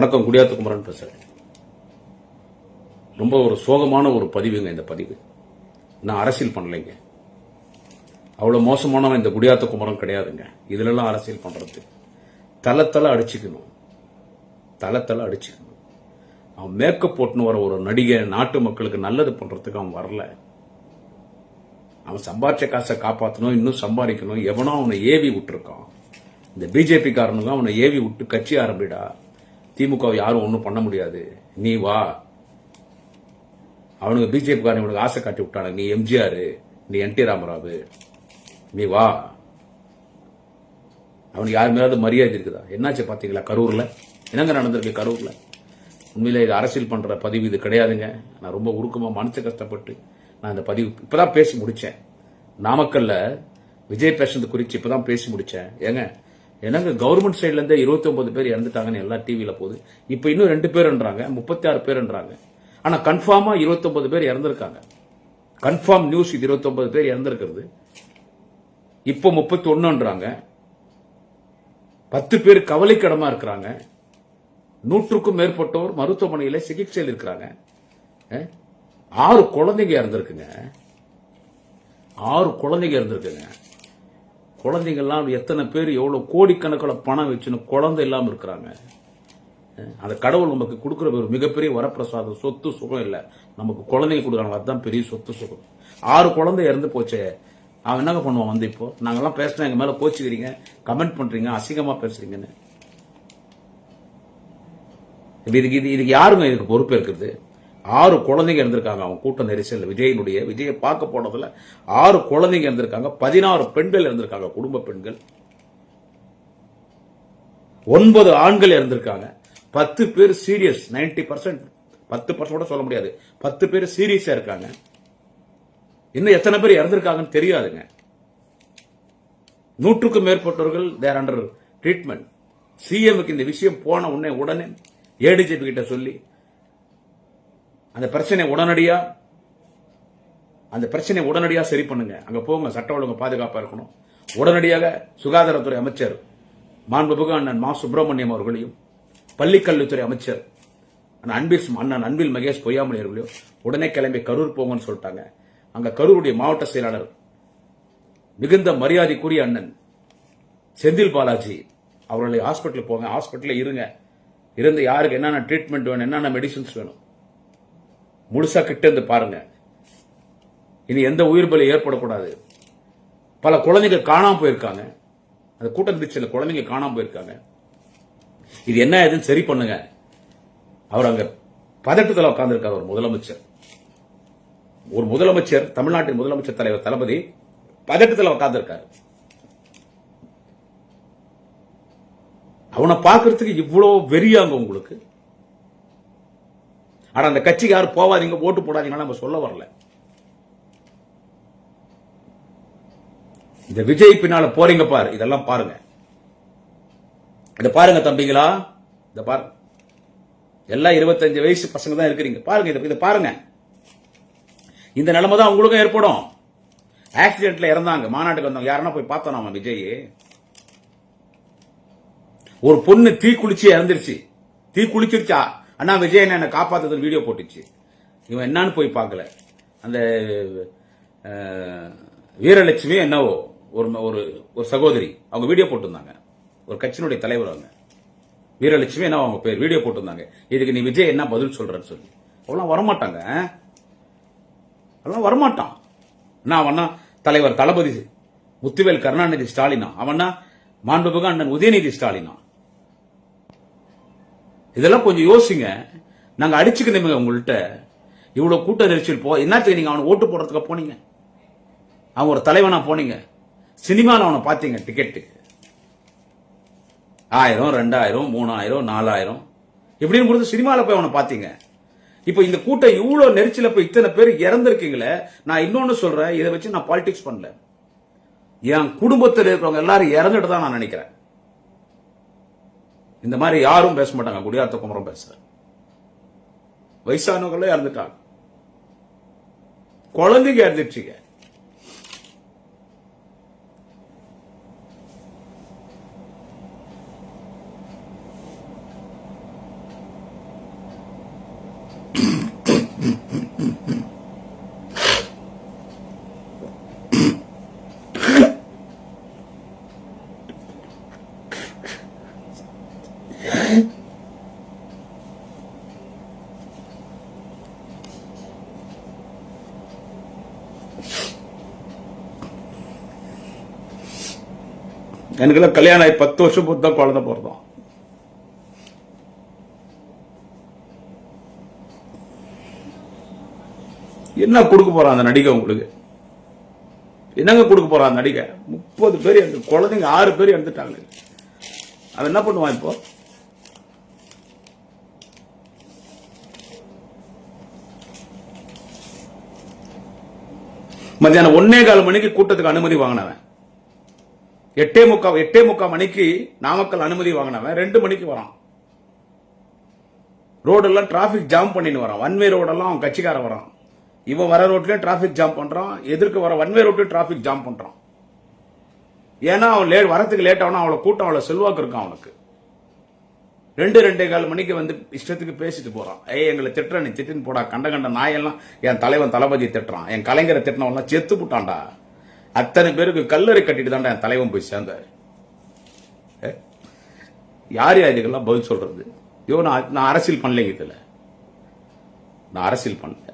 வணக்கம் குடியாத்து பேசுகிறேன் ரொம்ப ஒரு சோகமான ஒரு பதிவுங்க இந்த பதிவு. நான் அரசியல் பண்ணலைங்க. அவ்வளோ மோசமானவன் இந்த குடியாத்த கிடையாதுங்க. இதுலலாம் அரசியல் பண்ணுறது தலை அடிச்சுக்கணும். தலை அடிச்சுக்கணும். அவன் மேக்கப் போட்டுன்னு வர ஒரு நடிகை நாட்டு மக்களுக்கு நல்லது பண்ணுறதுக்கு அவன் வரல. அவன் சம்பாதிச்ச காசை காப்பாற்றணும் இன்னும் சம்பாதிக்கணும். எவனோ அவனை ஏவி விட்டுருக்கான். இந்த பிஜேபி அவனை ஏவி விட்டு கட்சி ஆரம்பிடா. திமுகவை யாரும் ஒன்றும் பண்ண முடியாது. நீ வா. அவனுக்கு பிஜேபி காரன் இவனுக்கு ஆசை காட்டி விட்டானுங்க. நீ எம்ஜிஆர் நீ என் டி ராமராவ். நீ வா. அவனுக்கு யார் மேலாவது மரியாதை இருக்குதா? என்னாச்சு பார்த்தீங்களா கரூரில்? என்னங்க நடந்திருக்கு கரூரில்? உண்மையிலே இது அரசியல் பண்ணுற பதிவு இது கிடையாதுங்க. நான் ரொம்ப உருக்கமாக மனசு கஷ்டப்பட்டு நான் இந்த பதிவு இப்பதான் பேசி முடித்தேன் நாமக்கல்ல விஜய் பேசுறது குறித்து இப்பதான் பேசி முடித்தேன் ஏங்க என்னங்க கவர்மெண்ட் சைட்லேருந்து இருபத்தி ஒன்பது பேர் இறந்துட்டாங்கன்னு எல்லா டிவியில் போகுது. இப்போ இன்னும் ரெண்டு பேர்ன்றாங்க முப்பத்தி ஆறு பேர்ன்றாங்க ஆனால் கன்ஃபார்மாக இருபத்தொம்பது பேர் இறந்துருக்காங்க. கன்ஃபார்ம் நியூஸ் இது இருபத்தொம்பது பேர் இறந்துருக்கிறது. இப்போ முப்பத்தி ஒன்றுன்றாங்க பத்து பேர் கவலைக்கிடமாக இருக்கிறாங்க. நூற்றுக்கும் மேற்பட்டோர் மருத்துவமனையில் சிகிச்சையில் இருக்கிறாங்க. ஆறு குழந்தைங்க இறந்துருக்குங்க. ஆறு குழந்தைங்க இறந்துருக்குங்க. குழந்தைங்கள்லாம் எத்தனை பேர் எவ்வளோ கோடிக்கணக்கில் பணம் வச்சுன்னு குழந்தை இல்லாமல் இருக்கிறாங்க. அந்த கடவுள் நமக்கு கொடுக்குற ஒரு மிகப்பெரிய வரப்பிரசாதம் சொத்து சுகம் இல்லை. நமக்கு குழந்தைங்க கொடுக்குறாங்க. அதுதான் பெரிய சொத்து சுகம். ஆறு குழந்தை இறந்து போச்சே. அவன் என்னங்க பண்ணுவான் வந்து இப்போ? நாங்கெல்லாம் பேசினா எங்கள் மேலே கோச்சிக்கிறீங்க. கமெண்ட் பண்ணுறீங்க அசிங்கமாக பேசுறீங்கன்னு. இதுக்கு இது இதுக்கு யாருங்க இதுக்கு பொறுப்பு இருக்கிறது ஆறு குழந்தைங்க இருந்திருக்காங்க. அவன் கூட்ட நெரிசல் விஜயனுடைய விஜயை பார்க்க போனதுல ஆறு குழந்தைங்க இருந்திருக்காங்க. பதினாறு பெண்கள் இருந்திருக்காங்க. குடும்ப பெண்கள். ஒன்பது ஆண்கள் இருந்திருக்காங்க. பத்து பேர் சீரியஸ் 90% பர்சன்ட் பத்து பர்சன்ட் சொல்ல முடியாது. பத்து பேர் சீரியஸா இருக்காங்க. இன்னும் எத்தனை பேர் இறந்திருக்காங்கன்னு தெரியாதுங்க. நூற்றுக்கும் மேற்பட்டவர்கள் தேர் அண்டர் ட்ரீட்மெண்ட் சிஎம்க்கு இந்த விஷயம் போன உடனே உடனே ஏடிஜிபி கிட்ட சொல்லி அந்த பிரச்சனை உடனடியாக அந்த பிரச்சனை உடனடியாக சரி பண்ணுங்க. அங்கே போங்க சட்ட ஒழுங்கு பாதுகாப்பாக இருக்கணும். உடனடியாக சுகாதாரத்துறை அமைச்சர் மாண்புமிகு அண்ணன் மா சுப்பிரமணியம் அவர்களையும் பள்ளிக்கல்வித்துறை அமைச்சர் அன்பில் அண்ணன் அன்பில் மகேஷ் பொய்யாமொழி அவர்களையும் உடனே கிளம்பி கரூர் போங்கன்னு சொல்லிட்டாங்க. அங்கே கரூருடைய மாவட்ட செயலாளர் மிகுந்த மரியாதைக்குரிய அண்ணன் செந்தில் பாலாஜி அவர்களை ஹாஸ்பிட்டல் போங்க ஹாஸ்பிட்டலில் இருங்க. இருந்து யாருக்கு என்னென்ன ட்ரீட்மெண்ட் வேணும் என்னென்ன மெடிசின்ஸ் வேணும்? முழுசா கிட்ட இருந்து பாருங்க. இனி எந்த உயிர் பலி ஏற்படக்கூடாது. பல குழந்தைங்க காணாம போயிருக்காங்க. அந்த கூட்டம் இருந்துச்சு குழந்தைங்க காணாம போயிருக்காங்க. இது என்ன ஏதுன்னு சரி பண்ணுங்க. அவர் அங்க பதட்டத்தில் உட்கார்ந்துருக்கார் ஒரு முதலமைச்சர். ஒரு முதலமைச்சர் தமிழ்நாட்டின் முதலமைச்சர் தலைவர் தளபதி பதட்டத்தில் உட்கார்ந்துருக்காரு. அவனை பார்க்கறதுக்கு இவ்வளவு வெறியாங்க உங்களுக்கு. ஆனா அந்த கட்சிக்கு யாரும் போவாதீங்க ஓட்டு போடாதீங்கன்னா நம்ம சொல்ல வரல. இந்த விஜய் பின்னால போறீங்க பாரு இதெல்லாம் பாருங்க. இத பாருங்க தம்பிங்களா இத பாருங்க எல்லாம் இருபத்தஞ்சு வயசு பசங்க தான் இருக்கிறீங்க. பாருங்க இத இதை பாருங்க. இந்த நிலைமை தான் உங்களுக்கும் ஏற்படும். ஆக்சிடென்ட்ல இறந்தாங்க மாநாட்டுக்கு வந்தவங்க. யாருன்னா போய் பார்த்தோம் நாம விஜய் ஒரு பொண்ணு தீ குளிச்சு இறந்துருச்சு. தீ குளிச்சிருச்சா? அண்ணா விஜய் என்ன காப்பாத்துறது வீடியோ போட்டுச்சு. இவன் என்னான்னு போய் பார்க்கல. அந்த வீரலட்சுமி என்னவோ ஒரு ஒரு ஒரு சகோதரி அவங்க வீடியோ போட்டிருந்தாங்க. ஒரு கட்சியினுடைய தலைவர் அவங்க. வீரலட்சுமி என்ன அவங்க பேர் வீடியோ போட்டிருந்தாங்க. இதுக்கு நீ விஜய் என்ன பதில் சொல்றன்னு சொல்லி. அவெல்லாம் வரமாட்டாங்க. அவெல்லாம் வரமாட்டான். நான் அவனா தலைவர் தளபதி முத்துவேல் கருணாநிதி ஸ்டாலினா. அவனா மாண்புமிகு அண்ணன் உதயநிதி ஸ்டாலினா. இதெல்லாம் கொஞ்சம் யோசிங்க. நாங்கள் அடிச்சுக்கணுமே உங்கள்கிட்ட இவ்வளோ கூட்ட நெரிசல் போ என்னத்துக்கு நீங்கள் அவனை ஓட்டு போடுறதுக்கு போனீங்க? அவன் ஒரு தலைவனாக போனீங்க. சினிமாவில் அவனை பார்த்தீங்க டிக்கெட்டுக்கு ஆயிரம் ரெண்டாயிரம் மூணாயிரம் நாலாயிரம். இப்படின்னு கொடுத்து சினிமாவில் போய் அவனை பார்த்தீங்க. இப்போ இந்த கூட்டம் இவ்வளோ நெரிச்சல போய் இத்தனை பேர் இறந்துருக்கீங்களே நான் இன்னொன்று சொல்கிறேன் இதை வச்சு நான் பாலிடிக்ஸ் பண்ணல. என் குடும்பத்தில் இருக்கிறவங்க எல்லாரும் இறந்துட்டு தான் நான் நினைக்கிறேன். இந்த மாதிரி யாரும் பேச மாட்டாங்க குடியாத்த குமரம் பேச வயசானவங்களே இறந்துட்டாங்க. குழந்தைங்க இறந்துச்சுங்க எனக்குலாம் கல்யாணம் ஆகி பத்து வருஷம் போது தான் குழந்தை பிறந்தோம். என்ன கொடுக்க போறான் அந்த நடிகை உங்களுக்கு? என்னங்க கொடுக்க போறான் அந்த நடிகை? முப்பது பேர் அந்த குழந்தைங்க ஆறு பேர் இறந்துட்டாங்க அவன் என்ன பண்ணுவான் இப்போ? மத்தியானம் ஒன்னே கால் மணிக்கு கூட்டத்துக்கு அனுமதி வாங்கினவன். எட்டே முக்கா எட்டே முக்கா மணிக்கு நாமக்கல் அனுமதி வாங்கினவன் ரெண்டு மணிக்கு வரான். ரோடெல்லாம் டிராஃபிக் ஜாம் பண்ணின்னு வரான். ஒன்வே ரோடெல்லாம் அவன் கட்சிக்காரன் வரான். இவன் வர ரோட்லேயும் டிராஃபிக் ஜாம் பண்ணுறான் எதிர்க்க வர ஒன்வே வே டிராஃபிக் ஜாம் பண்ணுறான் ஏன்னா அவன் லேட் வரத்துக்கு லேட் ஆகணும் அவளை கூட்டம் அவளை செல்வாக்கு இருக்கான் அவனுக்கு. ரெண்டு ரெண்டே கால் மணிக்கு வந்து இஷ்டத்துக்கு பேசிட்டு போகிறான் ஏய் எங்களை திட்டுற நீ திட்டுன்னு போடா. கண்ட கண்ட நாயெல்லாம் என் தலைவன் தளபதி திட்டுறான். என் கலைஞரை திட்டினவெல்லாம் செத்து புட்டான்டா. அத்தனை பேருக்கு கல்லறை கட்டிட்டு தான்டா என் தலைவன் போய் சேர்ந்தாரு. யார் யார் இதுக்கெல்லாம் பதில் சொல்றது? ஐயோ நான் நான் அரசியல் பண்ணலைங்க இதுல. நான் அரசியல் பண்ணல.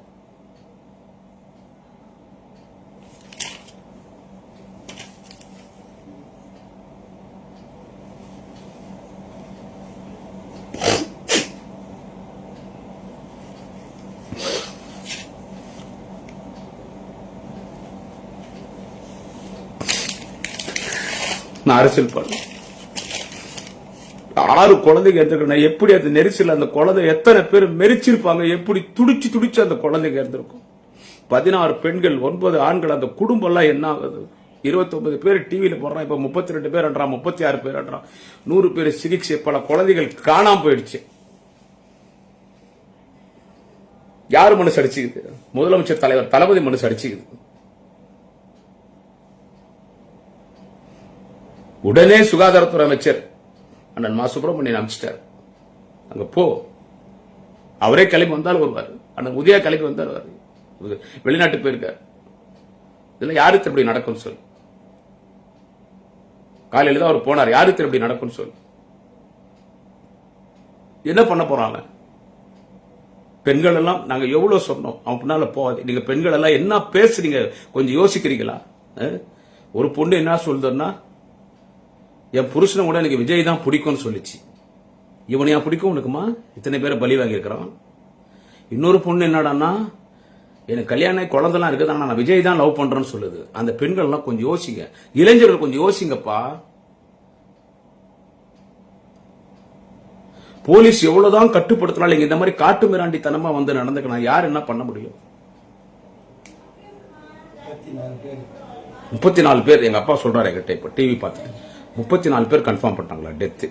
நான் அரசியல் பண்ணேன் ஆறு குழந்தைங்க இருந்திருக்கணும். எப்படி அந்த நெரிசல் அந்த குழந்தை எத்தனை பேர் மெரிச்சிருப்பாங்க? எப்படி துடிச்சு துடிச்சு அந்த குழந்தைங்க இருந்திருக்கும்? பதினாறு பெண்கள் ஒன்பது ஆண்கள் அந்த குடும்பம்லாம் என்ன ஆகுது? இருபத்தொன்பது பேர் டிவியில் போடுறான். இப்போ முப்பத்தி ரெண்டு பேர் முப்பத்தி ஆறு பேர் நூறு பேர் சிகிச்சை பல குழந்தைகள் காணாம போயிடுச்சு. யார் மனசு அடிச்சுக்குது? முதலமைச்சர் தலைவர் தளபதி மனசு அடிச்சுக்குது. உடனே சுகாதாரத்துறை அமைச்சர் அண்ணன் மா சுப்பிரமணியன் அமைச்சிட்டார். அங்க போ. அவரே கிளம்பி வந்தால் வருவார். அண்ணன் உதயா கிளம்பி வந்தால் வருவார் வெளிநாட்டு போயிருக்கார். இதெல்லாம் யாருக்கு இப்படி நடக்கும் சொல் காலையில தான் அவர் போனார். யாருக்கு இப்படி நடக்கும் சொல் என்ன பண்ண போறாங்க பெண்கள் எல்லாம் நாங்க எவ்வளவு சொன்னோம். அவன் பின்னால போகாது. நீங்க பெண்கள் எல்லாம் என்ன பேசுறீங்க? கொஞ்சம் யோசிக்கிறீங்களா? ஒரு பொண்ணு என்ன சொல்றதுன்னா என் புருஷனை கூட எனக்கு விஜய் தான் பிடிக்கும்னு சொல்லிச்சு. இவனையா பிடிக்கும் உனக்குமா? இத்தனை பேரை பலி வாங்கியிருக்கிறான். இன்னொரு பொண்ணு என்னடான்னா எனக்கு கல்யாணம் குழந்தைலாம் இருக்குது ஆனால் நான் விஜய் தான் லவ் பண்றேன்னு சொல்லுது. அந்த பெண்கள் எல்லாம் கொஞ்சம் யோசிங்க. இளைஞர்கள் கொஞ்சம் யோசிங்கப்பா. போலீஸ் எவ்வளவுதான் கட்டுப்படுத்தினாலும் இங்க இந்த மாதிரி காட்டு மிராண்டித்தனமா வந்து நடந்துக்கணும் யார் என்ன பண்ண முடியும்? முப்பத்தி நாலு பேர். எங்க அப்பா சொல்றாரு என்கிட்ட இப்ப டிவி பார்த்துட்டு. முப்பத்தி நாலு பேர் கன்ஃபார்ம் பண்ணாங்களா டெத்து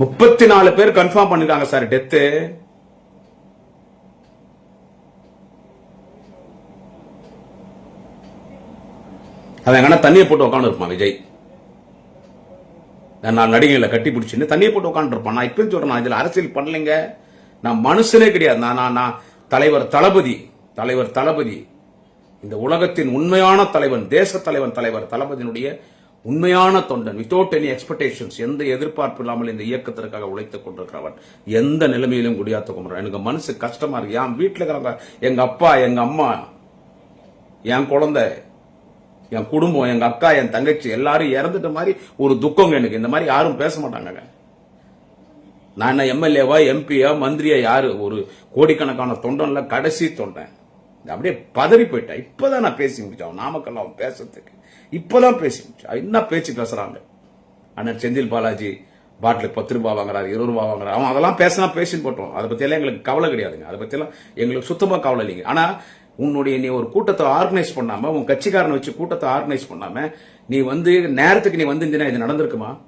முப்பத்தி நாலு பேர் கன்ஃபார்ம் பண்ணிருக்காங்க சார் டெத்து அவன் எங்கன்னா தண்ணியை போட்டு உட்காந்து இருப்பான் விஜய். நான் நடிகைகளை கட்டி பிடிச்சின்னு தண்ணியை போட்டு உட்காந்துருப்பான் நான் இப்பயும் சொல்றேன் நான் இதில் அரசியல் பண்ணலைங்க. நான் மனுஷனே கிடையாது. நான் நான் நான் தலைவர் தளபதி தலைவர் தளபதி. இந்த உலகத்தின் உண்மையான தலைவன் தேச தலைவன் தலைவர் தளபதியினுடைய உண்மையான தொண்டன் வித்தவுட் எனி எக்ஸ்பெக்டேஷன்ஸ் எந்த எதிர்பார்ப்பு இல்லாமல் இந்த இயக்கத்திற்காக உழைத்துக் கொண்டிருக்கிறவன் எந்த நிலைமையிலும் குடியாத்த கும்பிடுறான் எனக்கு மனசு கஷ்டமா இருக்கு. என் வீட்டில் இருக்கிறவங்க எங்க அப்பா எங்க அம்மா என் குழந்தை என் குடும்பம் எங்க அக்கா என் தங்கச்சி எல்லாரும் இறந்துட்ட மாதிரி ஒரு துக்கங்க எனக்கு. இந்த மாதிரி யாரும் பேச மாட்டாங்க நான் என்ன எம்எல்ஏவா எம்பியா மந்திரியா யாரு? ஒரு கோடிக்கணக்கான தொண்டன்ல கடைசி தொண்டன். அப்படியே பதறி போயிட்டேன் இப்பதான் நான் பேசி முடிச்சேன். நாமக்கல் அவன் பேசுறதுக்கு. இப்பதான் பேசி முடிச்சா என்ன பேச்சு பேசுறாங்க. அண்ணன் செந்தில் பாலாஜி பாட்டிலுக்கு பத்து ரூபாய் வாங்குறாரு இருபது ரூபாய் வாங்குறாரு. அவன் அதெல்லாம் பேசினா பேசின்னு போட்டோம். அதை பத்தி எங்களுக்கு கவலை கிடையாதுங்க. அதை பத்தி எங்களுக்கு சுத்தமா கவலை இல்லைங்க. ஆனா உன்னுடைய நீ ஒரு கூட்டத்தை ஆர்கனைஸ் பண்ணாம உன் கட்சிக்காரனை வச்சு கூட்டத்தை ஆர்கனைஸ் பண்ணாம நீ வந்து நேரத்துக்கு நீ வந்திருந்தீங்கன்னா இது நடந்திருக்குமா?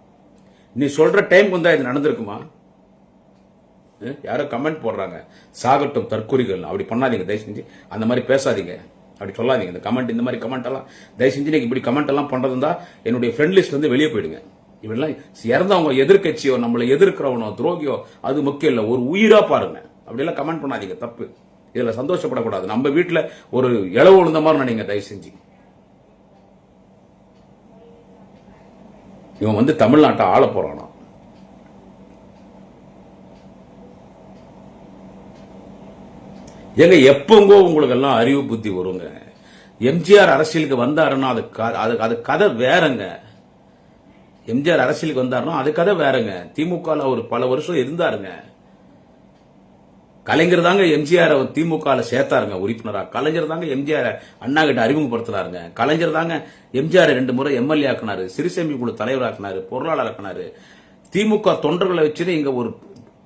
நீ சொல்ற டைம் வந்தா இது நடந்திருக்குமா? யாரோ கமெண்ட் போடுறாங்க. சாகட்டும் தற்கொலைகள். அப்படி பண்ணாதீங்க தயவு செஞ்சு. அந்த மாதிரி பேசாதீங்க. அப்படி சொல்லாதீங்க. இந்த கமெண்ட் இந்த மாதிரி கமெண்ட் எல்லாம் தயவு செஞ்சு நீங்கள் இப்படி கமெண்ட் எல்லாம் பண்றது என்னுடைய ஃப்ரெண்ட் லிஸ்ட் வந்து வெளியே போயிடுங்க. இவெல்லாம் இறந்தவங்க எதிர்க்கட்சியோ நம்மளை எதிர்க்கிறவனோ துரோகியோ அது முக்கியம் இல்லை. ஒரு உயிராக பாருங்க. அப்படியெல்லாம் கமெண்ட் பண்ணாதீங்க. தப்பு. இதில் சந்தோஷப்படக்கூடாது. நம்ம வீட்டில் ஒரு இளவு விழுந்த மாதிரி நினைங்க தயவு செஞ்சு. இவன் வந்து தமிழ்நாட்டை ஆள போகிறானா ஏங்க எப்பங்கோ உங்களுக்கு எல்லாம் அறிவு புத்தி வருங்க. எம்ஜிஆர் அரசியலுக்கு வந்தாருன்னா அது க- அது அது கதை வேறங்க. எம்ஜிஆர் அரசியலுக்கு வந்தாருன்னா அது கதை வேறங்க. திமுக ஒரு பல வருஷம் இருந்தாருங்க. கலைஞர் தாங்க எம்ஜிஆர் திமுக சேர்த்தாருங்க உறுப்பினராக கலைஞர் தாங்க எம்ஜிஆர் அண்ணா கிட்ட அறிமுகப்படுத்தினாருங்க. கலைஞர் தாங்க எம்ஜிஆர் ரெண்டு முறை எம்எல்ஏ ஆக்கினாரு சிறுசேமி குழு தலைவராக்கினாரு பொருளாளர் ஆக்குனாரு. திமுக தொண்டர்களை வச்சுட்டு இங்க ஒரு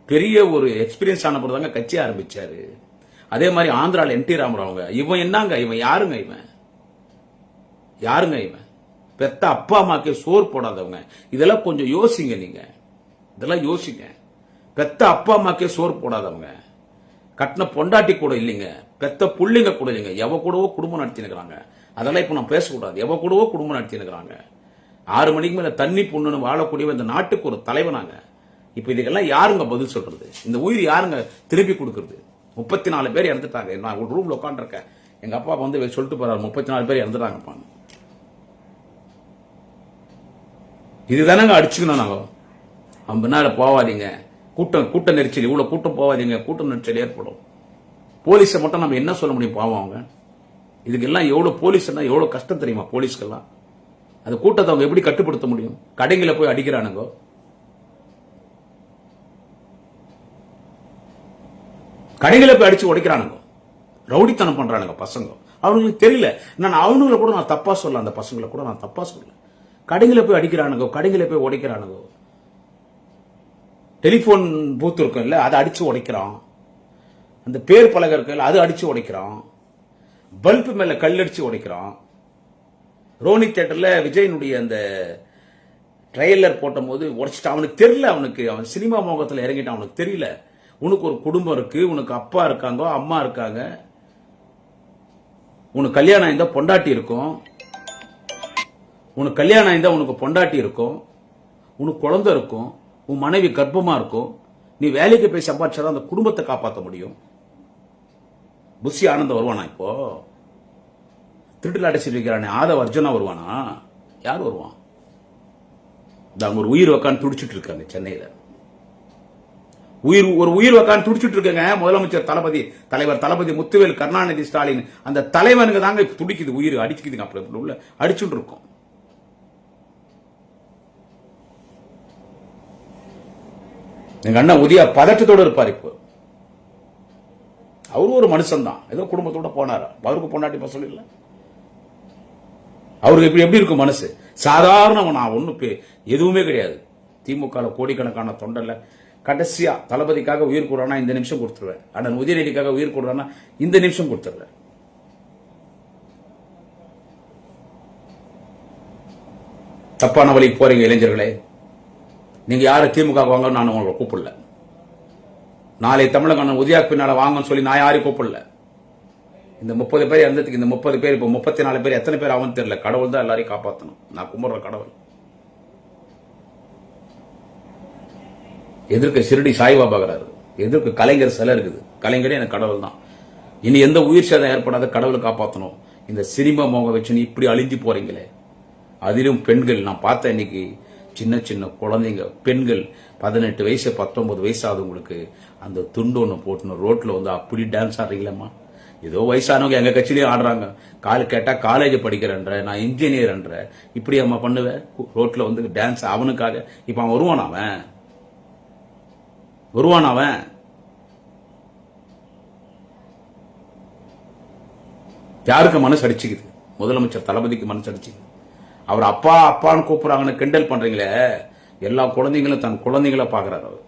பெரிய ஒரு எக்ஸ்பீரியன்ஸ் ஆன பிறகு தாங்க கட்சி ஆரம்பிச்சாரு. அதே மாதிரி ஆந்திராவில் என் டி ராமராவுங்க இவன் என்னங்க? இவன் யாருங்க இவன்? யாருங்க இவன்? பெத்த அப்பா அம்மாக்கே சோறு போடாதவங்க. இதெல்லாம் கொஞ்சம் யோசிங்க நீங்க. இதெல்லாம் யோசிங்க. பெத்த அப்பா அம்மாக்கே சோறு போடாதவங்க. கட்டின பொண்டாட்டி கூட இல்லைங்க. பெத்த புள்ளிங்க கூட இல்லைங்க. எவ கூடவோ குடும்பம் நடத்தினுக்கிறாங்க அதெல்லாம் இப்போ நான் பேசக்கூடாது. எவ கூடவோ குடும்பம் நடத்தினுக்கிறாங்க ஆறு மணிக்கு மேலே தண்ணி பொண்ணுன்னு வாழக்கூடிய இந்த நாட்டுக்கு ஒரு தலைவனாங்க. இப்போ இதுக்கெல்லாம் யாருங்க பதில் சொல்றது? இந்த உயிர் யாருங்க திருப்பி கொடுக்கறது? முப்பத்தி நாலு பேர் இறந்துட்டாங்க. நான் ஒரு ரூமில் உட்காந்துருக்கேன் எங்கள் அப்பா வந்து சொல்லிட்டு போகிறார் முப்பத்தி நாலு பேர் இறந்துட்டாங்கப்பான்னு. இதுதானங்க அடிச்சுக்கணும் நாங்கள் அவன் பின்னால போவாதீங்க. கூட்டம் கூட்ட நெரிச்சல் இவ்வளோ கூட்டம் போவாதீங்க. கூட்ட நெரிச்சல் ஏற்படும். போலீஸை மட்டும் நம்ம என்ன சொல்ல முடியும்? பாவம் அவங்க. இதுக்கெல்லாம் எவ்வளோ போலீஸ்னா எவ்வளோ கஷ்டம் தெரியுமா? போலீஸ்க்கெல்லாம். அந்த கூட்டத்தை அவங்க எப்படி கட்டுப்படுத்த முடியும்? கடைங்களை போய் அடிக்கிறானுங்கோ? கடைகளை போய் அடிச்சு உடைக்கிறானுங்க. ரவுடித்தனம் பண்றானுங்க பசங்க. அவங்களுக்கு தெரியல. நான் அவனுங்களை கூட நான் தப்பா சொல்ல அந்த பசங்களை கூட நான் தப்பா சொல்ல கடைகளை போய் அடிக்கிறானுங்க கடைகளை போய் உடைக்கிறானுங்க. டெலிஃபோன் பூத் இருக்கும்ல அதை அடிச்சு உடைக்கிறான். அந்த பேர் பலகை இருக்குல்ல அது அடிச்சு உடைக்கிறான். பல்பு மேல கல் அடிச்சு உடைக்கிறான். ரோனி தேட்டரில் விஜயனுடைய அந்த ட்ரெய்லர் போட்டபோது உடைச்சிட்டான். அவனுக்கு தெரியல அவனுக்கு அவன் சினிமா மோகத்தில் இறங்கிட்டான். அவனுக்கு தெரியல. உனக்கு ஒரு குடும்பம் இருக்கு உனக்கு அப்பா இருக்காங்க அம்மா இருக்காங்க. உனக்கு கல்யாணம் இருந்தா பொண்டாட்டி இருக்கும். உனக்கு கல்யாணம் இருந்தா உனக்கு பொண்டாட்டி இருக்கும். உனக்கு குழந்தை இருக்கும் உன் மனைவி கர்ப்பமா இருக்கும். நீ வேலைக்கு போய் சம்பாதிச்சாதான் அந்த குடும்பத்தை காப்பாற்ற முடியும். புஷி ஆனந்தம் வருவானா இப்போ? திருட்டுலாட்டை சிரிக்கிறானே ஆதவ அர்ஜுனா வருவானா? யார் வருவான்? இந்த அங்க ஒரு உயிர் உக்காந்து துடிச்சிட்டு இருக்காங்க சென்னையில. உயிர் ஒரு உயிர் உக்காந்து துடிச்சிட்டு இருக்கங்க முதலமைச்சர் தளபதி. தலைவர் தளபதி முத்துவேல் கருணாநிதி ஸ்டாலின். அந்த தலைவனுக்கு தாங்க இப்ப துடிக்குது உயிர் அடிச்சுக்குதுங்க அப்படி உள்ள அடிச்சுட்டு இருக்கோம். எங்க அண்ணன் உதயா பதட்டத்தோடு இருப்பார் இப்போ. அவரும் ஒரு மனுஷன் தான் ஏதோ குடும்பத்தோட போனார்? அவருக்கு பொண்டாட்டி பசங்க இல்ல? அவருக்கு இப்படி எப்படி இருக்கும் மனசு? சாதாரண நான் ஒண்ணு எதுவுமே கிடையாது. திமுக கோடிக்கணக்கான தொண்டர்ல கடைசியா தளபதிக்காக உயிர் கொடுறானா இந்த நிமிஷம் கொடுத்துருவேன். அண்ணன் உதயநிதிக்காக உயிர் கொடுறானா இந்த நிமிஷம் கொடுத்துருவேன். தப்பான வழிக்கு போறீங்க இளைஞர்களே. நீங்க யாரை திமுக வாங்க நான் உங்களை கூப்பிடல. நாளை தமிழக அண்ணன் உதயா பின்னால வாங்கன்னு சொல்லி நான் யாரையும் கூப்பிடல. இந்த முப்பது பேர் இறந்ததுக்கு இந்த முப்பது பேர் இப்போ முப்பத்தி நாலு பேர் எத்தனை பேர் ஆகும் தெரியல. கடவுள் தான் எல்லாரையும் காப்பாற்றணும் நான் கும்பிடுற கடவுள். எதிர்க்க சிறுடி சாய்பாபாகிறாரு எதிர்க்க கலைஞர் சிலை இருக்குது. கலைஞரே எனக்கு கடவுள் தான் இனி எந்த உயிர் சேதம் ஏற்படாத கடவுளை காப்பாற்றணும் இந்த சினிமா மோகம் வச்சு நீ இப்படி அழிஞ்சு போறீங்களே. அதிலும் பெண்கள் நான் பார்த்தேன் இன்னைக்கு சின்ன சின்ன குழந்தைங்க பெண்கள் பதினெட்டு வயசு பத்தொன்பது வயசு ஆகுதுங்களுக்கு அந்த துண்டு ஒன்று போட்டுன்னு ரோட்டில் வந்து அப்படி டான்ஸ் ஆடுறீங்களேம்மா. ஏதோ வயசானவங்க எங்கள் கட்சியிலயும் ஆடுறாங்க. கால் கேட்டால் காலேஜ் படிக்கிறேன்ற நான் இன்ஜினியர்ன்ற இப்படி அம்மா பண்ணுவேன் ரோட்டில் வந்து டான்ஸ் அவனுக்காக. இப்போ அவன் வருவான் அவன். வருவான் அவன். யாருக்கு மனசு அடிச்சுக்குது? முதலமைச்சர் தளபதிக்கு மனசு அடிச்சுக்குது. அவர் அப்பா அப்பான்னு கூப்பிடுறாங்கன்னு கிண்டல் பண்றீங்களே எல்லா குழந்தைங்களும் தன் குழந்தைங்கள பாக்குறாரு அவர்.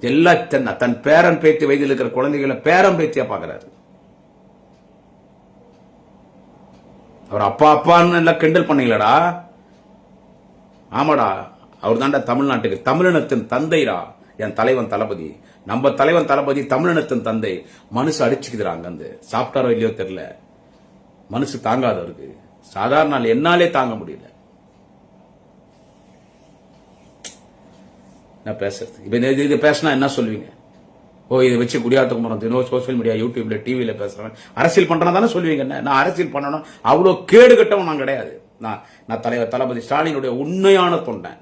எல்லா தன் தன் பேரன் பேத்தி வயதில் இருக்கிற குழந்தைகளை பேரன் பேத்தியா பாக்குறாரு அவர் அப்பா அப்பான்னு எல்லாம் கிண்டல் பண்ணீங்களடா. ஆமாடா. அவர் தாண்டா தமிழ்நாட்டுக்கு. தமிழினத்தின் தந்தைரா என் தலைவன் தளபதி. நம்ம தலைவன் தளபதி தமிழினத்தின் தந்தை. மனசு அடிச்சுக்குதுடா அந்த சாப்பிட்டாரோ இல்லையோ தெரியல. மனசு தாங்காத அவருக்கு சாதாரண நாள் என்னாலே தாங்க முடியல. நான் பேசுறது? இப்போ இது- இது பேசினா என்ன சொல்லுவீங்க ஓ இதை வச்சு குடியாத்த குமரன் தினம் சோசியல் மீடியா யூடியூப்ல டிவியில் பேசுகிறேன் அரசியல் பண்ணுறேன் தானே சொல்லுவீங்க என்ன? நான் அரசியல் பண்ணணும். அவ்வளோ கேடு கட்டவன் நான் கிடையாது. நான் நான் தலைவர் தளபதி ஸ்டாலினுடைய உண்மையான தொண்டன்.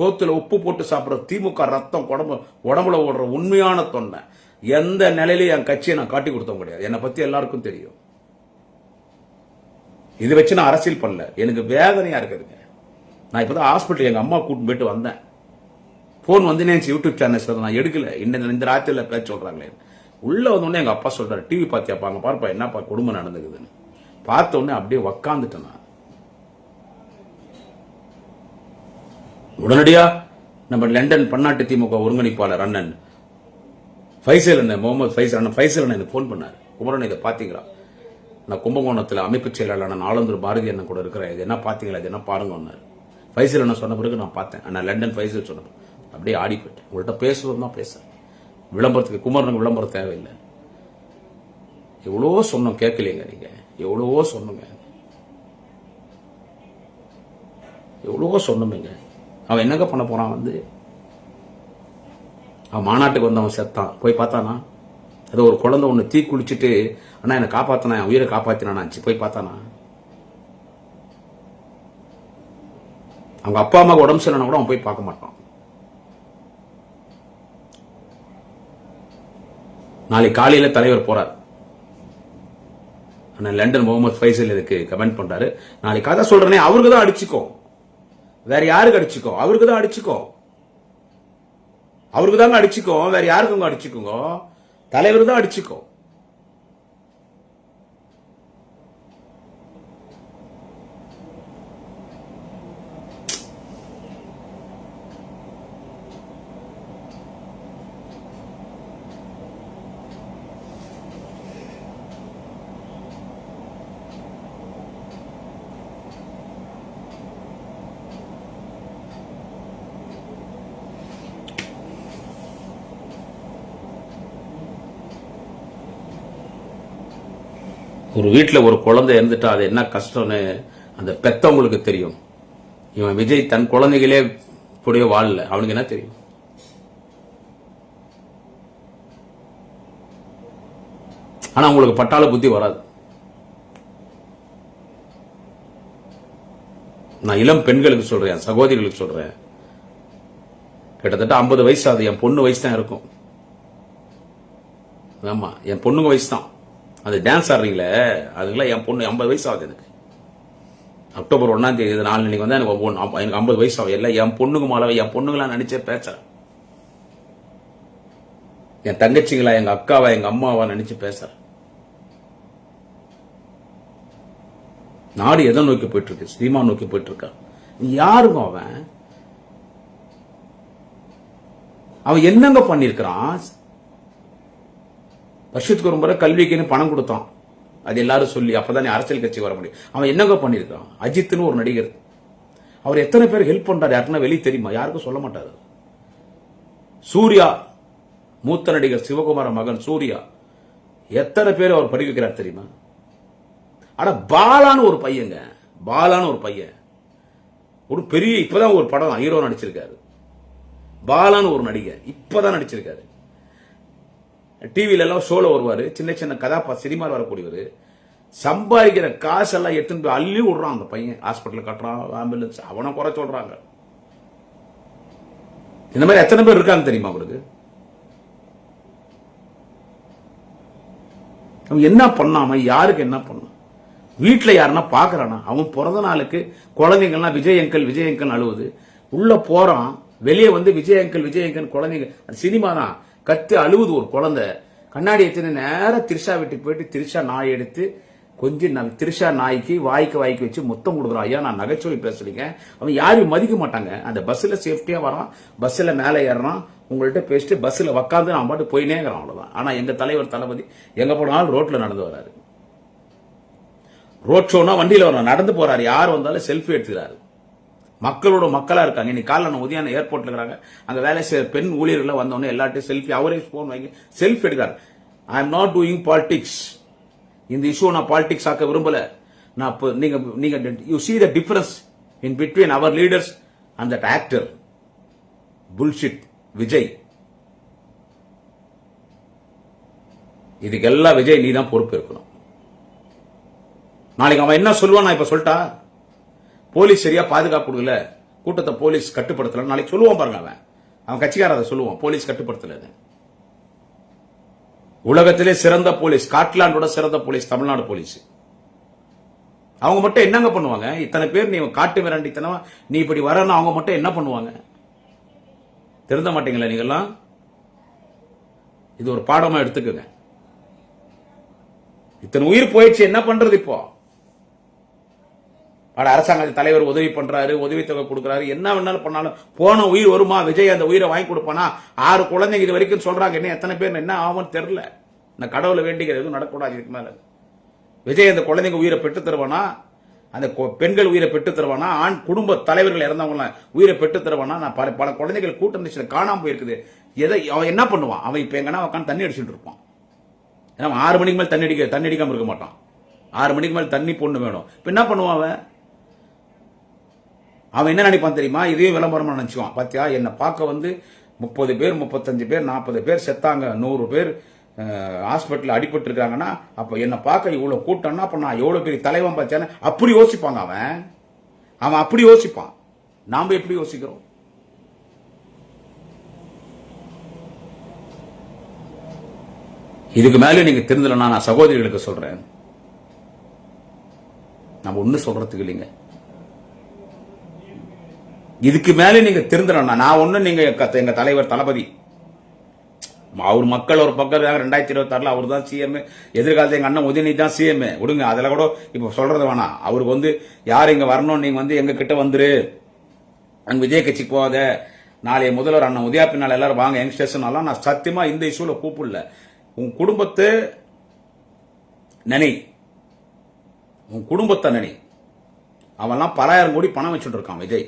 சோத்துல உப்பு போட்டு சாப்பிட்ற திமுக ரத்தம் உடம்பு உடம்புல ஓடுற உண்மையான தொண்டை எந்த நிலையிலையும் என் கட்சியை நான் காட்டி கொடுத்தவங்க கிடையாது. என்னை பத்தி எல்லாருக்கும் தெரியும். இது வச்சு நான் அரசியல் பண்ணல. எனக்கு வேதனையா இருக்குதுங்க. நான் இப்பதான் ஹாஸ்பிட்டல் எங்க அம்மா கூட்டிட்டு போயிட்டு வந்தேன். போன் வந்து நேச்சு யூடியூப் சேனல்ஸ் நான் எடுக்கல. இந்த இந்த ராத்திரில பேச சொல்றாங்களே. உள்ள வந்தோடனே எங்க அப்பா சொல்றாரு டிவி பாத்தியாப்பா அங்க பாருப்பா என்னப்பா குடும்பம் நடந்துக்குதுன்னு. பார்த்த உடனே அப்படியே உக்காந்துட்டேன் நான். உடனடியா நம்ம லண்டன் பன்னாட்டு திமுக ஒருங்கிணைப்பாளர் அண்ணன் ஃபைசல் அண்ணன் முகமது ஃபைசல் அண்ணன் ஃபைசல் அண்ணன் எனக்கு ஃபோன் பண்ணார். குமரன் இதை பார்த்தீங்களா நான் கும்பகோணத்தில் அமைப்பு செயலாளர் நான் ஆலந்தூர் பாரதி அண்ணன் கூட இருக்கிறேன் இது என்ன பார்த்தீங்களா இது என்ன பாருங்க ஃபைசல் அண்ணன் சொன்ன பிறகு நான் பார்த்தேன். அண்ணா லண்டன் ஃபைசல் சொன்னேன் அப்படியே ஆடி போயிட்டேன் உங்கள்கிட்ட பேசுவது தான் பேச விளம்பரத்துக்கு குமரனுக்கு விளம்பரம் தேவையில்லை. எவ்வளோ சொன்னோம் கேட்கலீங்க நீங்கள் எவ்வளவோ சொன்னோங்க. எவ்வளவோ சொன்னோமேங்க அவன் என்னங்க பண்ண போகிறான் வந்து? அவன் மாநாட்டுக்கு வந்தவன் செத்தான். போய் பார்த்தானா? ஏதோ ஒரு குழந்தை ஒன்று தீ குளிச்சுட்டு அண்ணா என்னை காப்பாற்றினா என் உயிரை காப்பாத்தினாச்சு போய் பார்த்தானா? அவங்க அப்பா அம்மாவுக்கு உடம்பு சரியில்லைனா கூட அவன் போய் பார்க்க மாட்டான். நாளைக்கு காலையில் தலைவர் போகிறார் ஆனால் லண்டன் முகமது ஃபைசல் இதுக்கு கமெண்ட் பண்ணுறாரு நாளைக்கு கதை சொல்கிறேனே அவருக்கு தான் அடிச்சுக்கோ வேற யாருக்கு அடிச்சுக்கோ? அவருக்கு தான் அடிச்சுக்கோ. அவருக்கு தாங்க அடிச்சுக்கோ. வேற யாருக்குங்க அடிச்சுக்கோங்க? தலைவர் தான் அடிச்சுக்கோ ஒரு வீட்டில் ஒரு குழந்தை இருந்துட்டா அது என்ன கஷ்டம்னு அந்த பெத்தவங்களுக்கு தெரியும். இவன் விஜய் தன் குழந்தைகளே கூட வாழல. அவனுக்கு என்ன தெரியும்? ஆனா உங்களுக்கு பட்டாள புத்தி வராது. நான் இளம் பெண்களுக்கு சொல்றேன் சகோதரிகளுக்கு சொல்றேன். கிட்டத்தட்ட ஐம்பது வயசு ஆகுது. என் பொண்ணு வயசு தான் இருக்கும். ஆமா என் பொண்ணுங்க வயசு தான். அது டான்ஸ் ஆடுறீங்களே அதுங்களாம் என் பொண்ணு ஐம்பது வயசு ஆகுது எனக்கு. அக்டோபர் ஒன்றாம் தேதி நாலு இன்னைக்கு வந்து எனக்கு ஒவ்வொன்று எனக்கு ஐம்பது வயசு ஆகும். இல்லை என் பொண்ணுக்கு மாலவை என் பொண்ணுங்களா நினச்சே பேசுகிறேன் என் தங்கச்சிங்களா எங்க அக்காவா எங்க அம்மாவா நினச்சி பேசுகிறேன் நாடு எதை நோக்கி போயிட்டு இருக்கு சினிமா நோக்கி போயிட்டு இருக்கா அவன்? அவன் என்னங்க பண்ணியிருக்கிறான்? வருஷத்துக்கு ஒரு முறை கல்விக்குன்னு பணம் கொடுத்தான். அது எல்லாரும் சொல்லி அப்பதான் அரசியல் கட்சி வர முடியும். அவன் என்னங்க பண்ணியிருக்கான்? அஜித்னு ஒரு நடிகர். அவர் எத்தனை பேர் ஹெல்ப் பண்றாரு? யாருக்குன்னா வெளியே தெரியுமா? யாருக்கும் சொல்ல மாட்டாரு. சூர்யா மூத்த நடிகர் சிவகுமார மகன் சூர்யா எத்தனை பேர் அவர் படிக்க வைக்கிறார் தெரியுமா? ஆனா பாலான்னு ஒரு பையங்க. பாலான்னு ஒரு பையன். ஒரு பெரிய இப்பதான் ஒரு படம் ஹீரோ நடிச்சிருக்காரு. பாலான்னு ஒரு நடிகர். இப்பதான் நடிச்சிருக்காரு. டிவில எல்லாம் ஷோல வருவாரு. சின்ன சின்ன கதாபா சினிமாவில் வரக்கூடியவர். சம்பாதிக்கிற காசெல்லாம் எடுத்துன்னு போய் அள்ளி விடுறான் அந்த பையன். ஹாஸ்பிட்டல் கட்டுறான் ஆம்புலன்ஸ் அவனை குறை சொல்றாங்க. இந்த மாதிரி எத்தனை பேர் இருக்காங்க தெரியுமா அவருக்கு அவன் என்ன பண்ணாம யாருக்கு என்ன பண்ணான்? வீட்டுல யாருன்னா பாக்குறானா? அவன் பிறந்த நாளுக்கு குழந்தைங்கள்லாம் விஜய் அங்கல் விஜய் அங்கிள் அழுவுது. உள்ள போறான். வெளியே வந்து விஜய் அங்கல் விஜய் அங்கிள் குழந்தைங்க. அது சினிமா தான் கத்து அழுவுது ஒரு குழந்தை. கண்ணாடி எடுத்துன்னு நேரம் திரிஷா வீட்டுக்கு போயிட்டு திரிஷா நாய் எடுத்து கொஞ்சம் நான் திரிஷா நாய்க்கு வாய்க்கு வாய்க்கு வச்சு முத்தம் கொடுக்குறான். ஐயா நான் நகைச்சுவை பேசுறீங்க. அவன் யாரையும் மதிக்க மாட்டாங்க. அந்த பஸ்ஸில் சேஃப்டியாக வரான். பஸ்ஸில் மேலே ஏறுறான். உங்கள்கிட்ட பேசிட்டு பஸ்ஸில் உக்காந்து நான் பாட்டு போயினேங்கிறான் அவ்வளோதான் ஆனால் எங்கள் தலைவர் தளபதி எங்கே போனாலும் ரோட்டில் நடந்து வராரு. ரோட் ஷோனா வண்டியில் வரணும் நடந்து போறாரு. யார் வந்தாலும் செல்ஃபி எடுத்துக்கிறாரு. மக்களோட மக்களா இருக்காங்க. இன்னைக்கு காலைல நான் உதயான ஏர்போர்ட்ல இருக்கிறாங்க. அங்க வேலை செய்யற பெண் ஊழியர்கள் வந்தோடனே எல்லார்ட்டையும் செல்ஃபி அவரே போன் வாங்கி செல்ஃபி எடுக்கிறார். I am not doing politics இந்த இஷ்யூ நான் பாலிடிக்ஸ் ஆக்க விரும்பல. நான் இப்போ நீங்க நீங்க you see the difference in between our leaders and that actor bullshit Vijay இதுக்கெல்லாம் விஜய் நீ தான் பொறுப்பு இருக்கணும். நாளைக்கு அவன் என்ன சொல்லுவான் நான் இப்ப சொல்லிட்டா? போலீஸ் சரியா பாதுகாப்பு கொடுக்கல. கூட்டத்தை போலீஸ் கட்டுப்படுத்தல நாளைக்கு சொல்லுவான் பாருங்க அவன். அவன் கட்சிக்கார அதை சொல்லுவான். போலீஸ் கட்டுப்படுத்தல உலகத்திலே சிறந்த போலீஸ் ஸ்காட்லாண்டோட சிறந்த போலீஸ் தமிழ்நாடு போலீஸ். அவங்க மட்டும் என்னங்க பண்ணுவாங்க? இத்தனை பேர் நீ காட்டு மிராண்டித்தனமா நீ இப்படி வரணும் அவங்க மட்டும் என்ன பண்ணுவாங்க? திருந்த மாட்டீங்களா நீங்கெல்லாம்? இது ஒரு பாடமா எடுத்துக்குங்க. இத்தனை உயிர் போயிடுச்சு என்ன பண்றது இப்போ? அட அரசாங்க தலைவர் உதவி பண்றாரு உதவி தொகை கொடுக்குறாரு. என்ன வேணாலும் பண்ணாலும் போன உயிர் வருமா? விஜய் அந்த உயிரை வாங்கி கொடுப்பானா? ஆறு குழந்தைங்க இது வரைக்கும் சொல்றாங்க. என்ன எத்தனை பேர் என்ன ஆகும்னு தெரில நான் கடவுளை வேண்டிக்கிற எதுவும் நடக்கூடாது இதுக்கு மேல. விஜய் அந்த குழந்தைங்க உயிரை பெற்று தருவானா? அந்த கொ- பெண்கள் உயிரை பெற்று தருவானா? ஆண் குடும்ப தலைவர்கள் இறந்தவங்களாம் உயிரை பெற்று தருவானா? நான் பல பல குழந்தைகள் கூட்டம் இருந்துச்சு காணாம போயிருக்குது. எதை அவன் என்ன பண்ணுவான்? அவன் இப்போ எங்கன்னா உட்காந்து தண்ணி அடிச்சுட்டு இருப்பான். ஏன்னா அவன் ஆறு மணிக்கு மேலே தண்ணி அடிக்க தண்ணி அடிக்காம இருக்க மாட்டான். ஆறு மணிக்கு மேல் தண்ணி பொண்ணு வேணும். இப்போ என்ன பண்ணுவான் அவன்? அவன் என்ன நினைப்பான் தெரியுமா? இதே விளம்பரமாக நினைச்சுவான் பார்த்தியா என்னை பார்க்க வந்து முப்பது பேர் முப்பத்தஞ்சு பேர் நாற்பது பேர் செத்தாங்க நூறு பேர் ஹாஸ்பிட்டலில் அடிபட்டு இருக்காங்கன்னா அப்போ என்னை பார்க்க இவ்வளோ கூட்டம்னா அப்போ நான் எவ்வளோ பெரிய தலைவன் பார்த்தேன்னு அப்படி யோசிப்பாங்க அவன். அவன் அப்படி யோசிப்பான். நாம் எப்படி யோசிக்கிறோம்? இதுக்கு மேலே நீங்கள் தெரிஞ்சலன்னா நான் சகோதரிகளுக்கு சொல்கிறேன் நம்ம ஒன்றும் சொல்கிறதுக்கு இல்லைங்க. இதுக்கு மேலே நீங்க திருந்தணும்னா நான் ஒண்ணு நீங்க எங்க தலைவர் தளபதி. அவர் மக்கள் ஒரு பக்கம் இருக்காங்க ரெண்டாயிரத்தி இருபத்தி ஆறுல அவர் தான் சிஎம் எதிர்காலத்தில் எங்க அண்ணன் உதயநிதி தான் சிஎம் விடுங்க அதில் கூட இப்போ சொல்றது வேணாம். அவருக்கு வந்து யார் இங்க வரணும் நீங்க வந்து எங்க கிட்ட வந்துரு. அங்க விஜய் கட்சிக்கு போகாத. நாளைய முதல்வர் அண்ணன் உதயா பின்னால் எல்லாரும் வாங்க யங்ஸ்டர்ஸ் நான் சத்தியமா இந்த இஷ்யூல கூப்பிடல. உன் குடும்பத்தை நினை. உன் குடும்பத்தை நினை. அவன்லாம் பலாயிரம் கோடி பணம் வச்சுட்டு இருக்கான் விஜய்.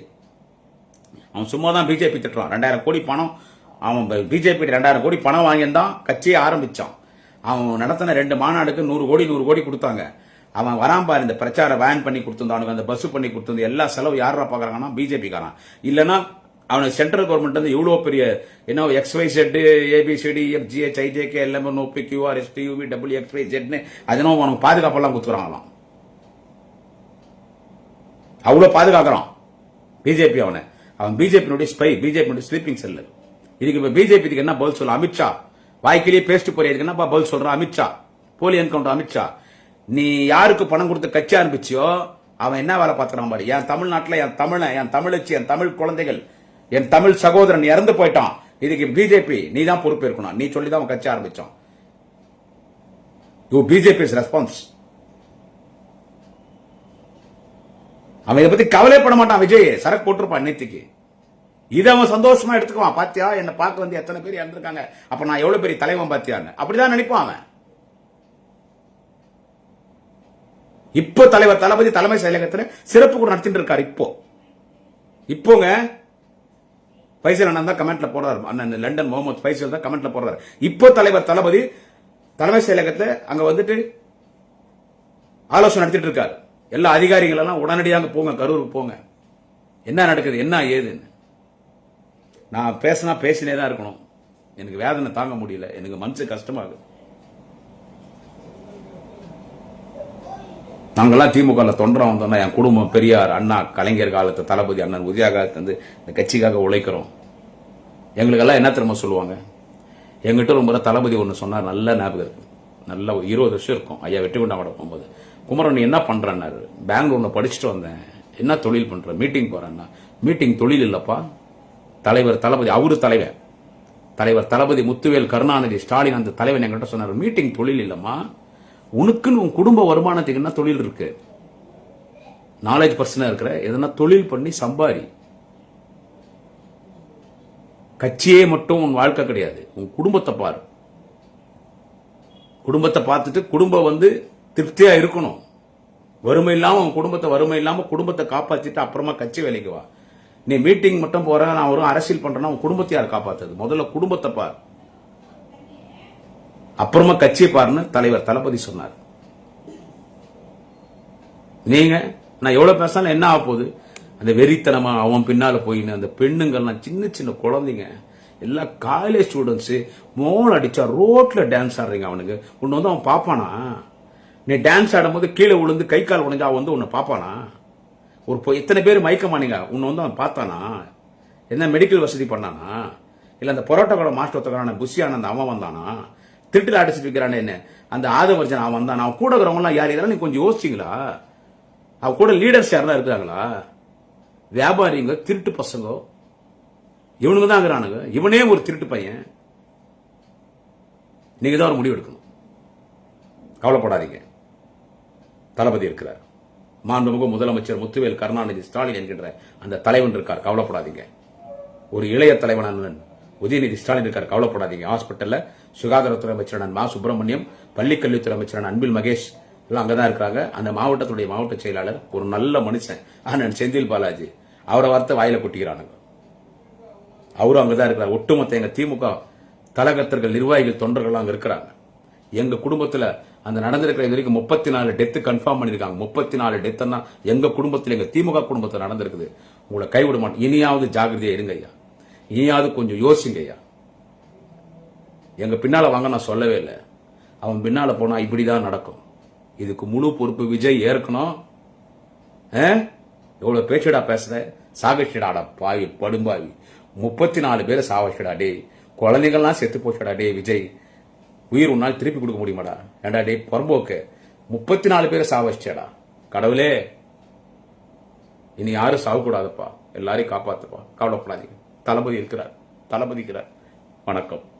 அவன் சும்மா தான் பிஜேபி திட்டுறான். ரெண்டாயிரம் கோடி பணம். அவன் பிஜேபி ரெண்டாயிரம் கோடி பணம் வாங்கியிருந்தான். கட்சியை ஆரம்பித்தான் அவன் நடத்தின ரெண்டு மாநாடுக்கு நூறு கோடி நூறு கோடி கொடுத்தாங்க. அவன் வராம்பார் இந்த பிரச்சார வேன் பண்ணி கொடுத்துருந்தானுங்க அந்த பஸ் பண்ணி கொடுத்துருந்து எல்லா செலவு யாரா பார்க்குறாங்கன்னா பிஜேபி இல்லைன்னா அவனுக்கு சென்ட்ரல் கவர்மெண்ட் வந்து இவ்வளோ பெரிய என்ன X Y A B C D F G H I J K L M O P Q R S T U P W X Y ஜெட்னு அதனால அவனுக்கு பாதுகாப்பெல்லாம் கொடுத்துறாங்களாம் அவ்வளோ பாதுகாக்கிறான். பிஜேபி அவனை. அவன் பிஜேபியினுடைய ஸ்பை பிஜேபியினுடைய ஸ்லீப்பிங் செல்லு இதுக்கு இப்ப பிஜேபிக்கு என்ன பதில் சொல்ல? அமித்ஷா. வாய்க்கிலேயே பேசிட்டு போறே இதுக்கு என்னப்பா பதில் சொல்றான் அமித்ஷா. போலி என்கவுண்டர் அமித்ஷா. நீ யாருக்கு பணம் கொடுத்து கட்சி ஆரம்பிச்சியோ அவன் என்ன வேலை பார்த்துறான் பாரு? என் தமிழ்நாட்டில் என் தமிழன் என் தமிழச்சி என் தமிழ் குழந்தைகள் என் தமிழ் சகோதரன் இறந்து போயிட்டான். இதுக்கு பிஜேபி நீ தான் பொறுப்பேற்கணும். நீ சொல்லி தான் அவன் கட்சி ஆரம்பிச்சான். யூ பிஜேபி ரெஸ்பான்ஸ் அவன் இதை பத்தி கவலைப்பட மாட்டான் விஜய். சரக்கு போட்டிருப்பான் நேத்திக்கு. இதை அவன் சந்தோஷமா எடுத்துக்குவான். பாத்தியா? என்னை பார்க்க வந்து எத்தனை பேர் இறந்துருக்காங்க. அப்ப நான் எவ்வளவு பெரிய தலைவன் பாத்தியான்னு. அப்படிதான் நினைப்பான் அவன். இப்போ தலைவர் தளபதி தலைமை செயலகத்தில் சிறப்பு கூட நடத்திட்டு இருக்காரு இப்போ. இப்போங்க பைசல் அண்ணன் தான் கமெண்ட்ல போடுறாரு. அண்ணன் லண்டன் முகமது பைசல் தான் கமெண்ட்ல போடுறாரு. இப்போ தலைவர் தளபதி தலைமை செயலகத்தை அங்க வந்துட்டு ஆலோசனை நடத்திட்டு இருக்காரு. எல்லா அதிகாரிகள் எல்லாம் உடனடியாக போங்க கரூருக்கு போங்க. என்ன நடக்குது என்ன ஏதுன்னு. நான் பேசினா பேசினே தான் இருக்கணும். எனக்கு வேதனை தாங்க முடியல. எனக்கு மனசு கஷ்டமாகுது. நாங்கள்லாம் திமுக தொண்டரம் வந்தோம்னா என் குடும்பம் பெரியார் அண்ணா கலைஞர் காலத்து தளபதி அண்ணன் உதயா காலத்து வந்து இந்த கட்சிக்காக உழைக்கிறோம். எங்களுக்கெல்லாம் என்ன திரும்ப சொல்லுவாங்க? எங்கிட்ட ரொம்ப தளபதி ஒன்று சொன்னார் நல்ல ஞாபகம் இருக்கு. நல்ல ஒரு இருபது வருஷம் இருக்கும். ஐயா வெற்றி கொண்டாட போகும்போது. குமரன் என்ன பண்றன்னாரு? பெங்களூர்ல படிச்சுட்டு வந்தேன். என்ன தொழில் பண்ற? மீட்டிங் போறேன்னா. மீட்டிங் தொழில் இல்லப்பா. தலைவர் தளபதி அவரு தலைவர். தலைவர் தளபதி முத்துவேல் கருணாநிதி ஸ்டாலின் அந்த தலைவன் என்கிட்ட சொன்னார் மீட்டிங் தொழில் இல்லம்மா. உனக்குன்னு உன் குடும்ப வருமானத்துக்கு என்ன தொழில் இருக்கு? நாலேஜ் பர்சனாக இருக்கிற எதனா தொழில் பண்ணி சம்பாரி. கட்சியே மட்டும் உன் வாழ்க்கை கிடையாது. உன் குடும்பத்தை பாரு. குடும்பத்தை பார்த்துட்டு குடும்பம் வந்து திருப்தியாக இருக்கணும். வறுமை இல்லாமல் உன் குடும்பத்தை வறுமை இல்லாமல் குடும்பத்தை காப்பாற்றிட்டு அப்புறமா கட்சி வேலைக்கு வா. நீ மீட்டிங் மட்டும் போற நான் வரும் அரசியல் பண்றேன்னா உன் குடும்பத்தை யார் காப்பாற்றுது முதல்ல குடும்பத்தை பார். அப்புறமா கட்சியை பாருன்னு தலைவர் தளபதி சொன்னார். நீங்க நான் எவ்வளவு பேசினாலும் என்ன ஆக போகுது? அந்த வெறித்தனமா அவன் பின்னால போயின்னு அந்த பெண்ணுங்கள்லாம் சின்ன சின்ன குழந்தைங்க எல்லா காலேஜ் ஸ்டூடெண்ட்ஸு மோன் அடிச்சா ரோட்ல டான்ஸ் ஆடுறீங்க அவனுக்கு ஒன்று வந்து அவன் பாப்பானா நீ டான்ஸ் ஆடும்போது கீழே விழுந்து கை கால் உடைஞ்சா வந்து உன்னை பார்ப்பானா? ஒரு இப்போ எத்தனை பேர் மயக்கமானீங்க? உன்னை வந்து அவன் பார்த்தானா? என்ன மெடிக்கல் வசதி பண்ணானா? இல்லை அந்த பரோட்டா கூட மாஸ்டர் ஒருத்தக்கான புஷியான அந்த அவன் வந்தானா? திருட்டில் அடிச்சுட்டு இருக்கிறானே என்ன? அந்த ஆதவர்ஜன் அவன் வந்தான். அவன் கூட இருக்கிறவங்களாம் யார் இதெல்லாம் நீ கொஞ்சம் யோசிச்சிங்களா? அவன் கூட லீடர்ஸ் யாரெல்லாம் இருக்கிறாங்களா? வியாபாரிங்க திருட்டு பசங்க. இவனுங்க தான் இருக்கிறானுங்க. இவனே ஒரு திருட்டு பையன். நீங்கள் தான் ஒரு முடிவு எடுக்கணும் கவலைப்படாதீங்க. தளபதி இருக்கிறார். மாண்புமிகு முதலமைச்சர் முத்துவேல் கருணாநிதி ஸ்டாலின் என்கின்ற அந்த தலைவன் இருக்கார் கவலைப்படாதீங்க. ஒரு இளைய தலைவனான உதயநிதி ஸ்டாலின் இருக்கார் கவலைப்படாதீங்க. ஹாஸ்பிட்டல்ல சுகாதாரத்துறை அமைச்சர் மா. சுப்பிரமணியம் பள்ளிக்கல்வித்துறை அமைச்சரான அன்பில் மகேஷ் எல்லாம் அங்கதான் இருக்காங்க அந்த மாவட்டத்துடைய மாவட்ட செயலாளர் ஒரு நல்ல மனுஷன் அண்ணன் செந்தில் பாலாஜி. அவரை வார்த்தை வாயில கொட்டிக்கிறானுங்க. அவரும் அங்கதான் இருக்கிறார். ஒட்டுமொத்த எங்க திமுக தலகத்தர்கள் நிர்வாகிகள் தொண்டர்கள் அங்க இருக்கிறாங்க. எங்கள் குடும்பத்துல அந்த நடந்திருக்கிற இது வரைக்கும் முப்பத்தி நாலு டெத்து கன்ஃபார்ம் பண்ணியிருக்காங்க. முப்பத்தி நாலு டெத்துன்னா எங்க குடும்பத்தில் எங்க திமுக குடும்பத்தில் நடந்திருக்குது. உங்களை கைவிட மாட்டோம் இனியாவது ஜாகிரதையா இருங்க ஐயா. இனியாவது கொஞ்சம் யோசிங்க ஐயா. எங்க பின்னால வாங்க நான் சொல்லவே இல்லை. அவன் பின்னால போனா இப்படிதான் நடக்கும். இதுக்கு முழு பொறுப்பு விஜய் ஏற்கணும் ஆ? எவ்வளவு பேச்சுடா பேசுற? சாகச்சிடாடா பாவி படும்பாவி. முப்பத்தி நாலு பேரை சாவச்சிடா டேய். குழந்தைகள்லாம் செத்து போச்சுடா டேய் விஜய். உயிர் உன்னால் திருப்பி கொடுக்க முடியுமாடா? ஏண்டா டே புறம்போக்கு. முப்பத்தி நாலு பேரை சாவச்சிடா கடவுளே. இனி யாரும் சாவக்கூடாதுப்பா. எல்லாரையும் காப்பாத்துப்பா. கவலைப்படாதீங்க. தளபதி இருக்கிறார். தளபதி இருக்கிறார் வணக்கம்.